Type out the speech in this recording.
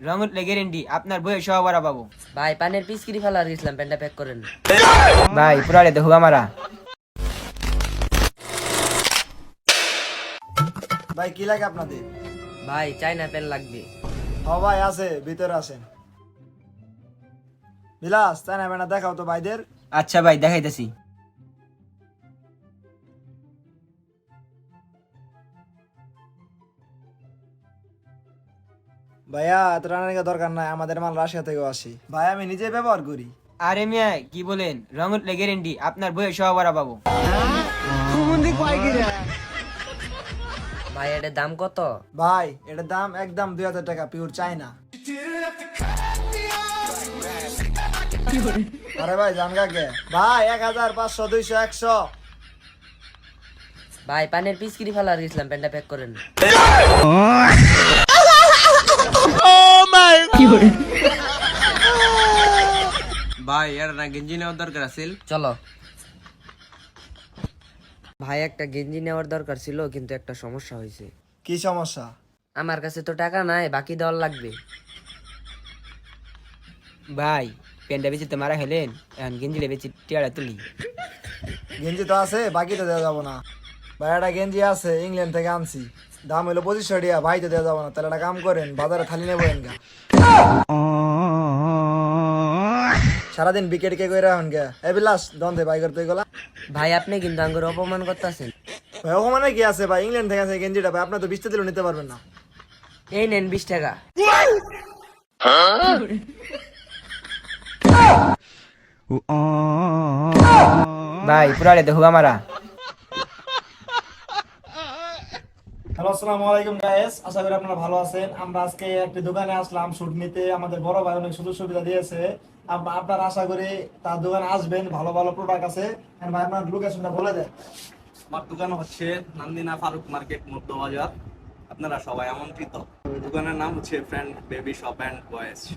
রং উঠলে গ্যারেন্টি আপনার বইয়ে সহ ভরা পাবো ভাই পানের পিচকিরি ফেলার গেছিলাম প্যান্টটা প্যাক করেন। ভাই পুরালে তো হুবা মারা ভাই কি লাগে আপনাদের? ভাই চাইনা প্যান্ট লাগবে। হ ভাই আছে ভিতরে আছেন। বিলাস তাই না দেখাও তো ভাইদের। আচ্ছা ভাই দেখাইতেছি। ভাইয়া এত রান্নার দরকার নাই আমাদের মাল রাশিয়া থেকেও আসি। ভাই আমি নিজে ব্যবহার করি। আরে মিয়া কি বলেন? রং উঠলে গ্যারেন্টি আপনার বইয়ে সহ ভরা পাবো। ভাই এটার দাম কত? ভাই এটার দাম একদম দুই হাজার টাকা পিওর চাইনা আরে ভাই জান কাকে? ভাই এক হাজার পাঁচশো দুইশো একশো। ভাই পানের পিচকিরি ফেলার গেছিলাম প্যান্টটা প্যাক করেন। ভাই এর না গেঞ্জি নেওয়ার দরকার আছিল? চলো। ভাই একটা গেঞ্জি নেওয়ার দরকার ছিল কিন্তু একটা সমস্যা হয়েছে। কি সমস্যা? আমার কাছে তো টাকা নাই বাকি দেওয়ার লাগবে। ভাই প্যান্টটা বেশি তো মারা খেলেন এখন গেঞ্জিলে বেশি টিয়ারা তুলি। গেঞ্জি তো আছে বাকি তো দেওয়া যাব না। ভাই একটা গেঞ্জি আছে ইংল্যান্ড থেকে আনছি। দাম হলো পঁচিশশো টাকা ভাই তো দেওয়া যাব না তাহলে একটা কাম করেন বাজারে থালি নেবেন গা সারাদিন বিকেট কে করে রাখুন গে এ বিলাস দন্দে বাই করতে গেলা। ভাই আপনি কিন্তু আঙ্গুর অপমান করতেছেন। ভাই ওখানে কি আছে ভাই? ইংল্যান্ড থেকে আছে গেঞ্জিটা ভাই আপনার তো বিশটা দিলেও নিতে পারবেন না। এই নেন বিশ টাকা। ভাই পুরালে তো হুবা মারা হ্যালো, আসসালামু আলাইকুম গাইস আশা করি আপনারা ভালো আছেন। আমরা আজকে একটি দোকানে আসলাম, শুট নিতে। আমাদের বড় ভাই অনেক সুযোগ সুবিধা দিয়েছে। আপ- আপনারা আশা করি তার দোকানে আসবেন। ভালো ভালো প্রোডাক্ট আছে। ভাই, আপনার লোকেশনটা বলে দেন। আমার দোকান হচ্ছে নান্দিনা ফারুক মার্কেট মধ্যবাজার আপনারা সবাই আমন্ত্রিত। দোকানের নাম হচ্ছে friend baby shop and boys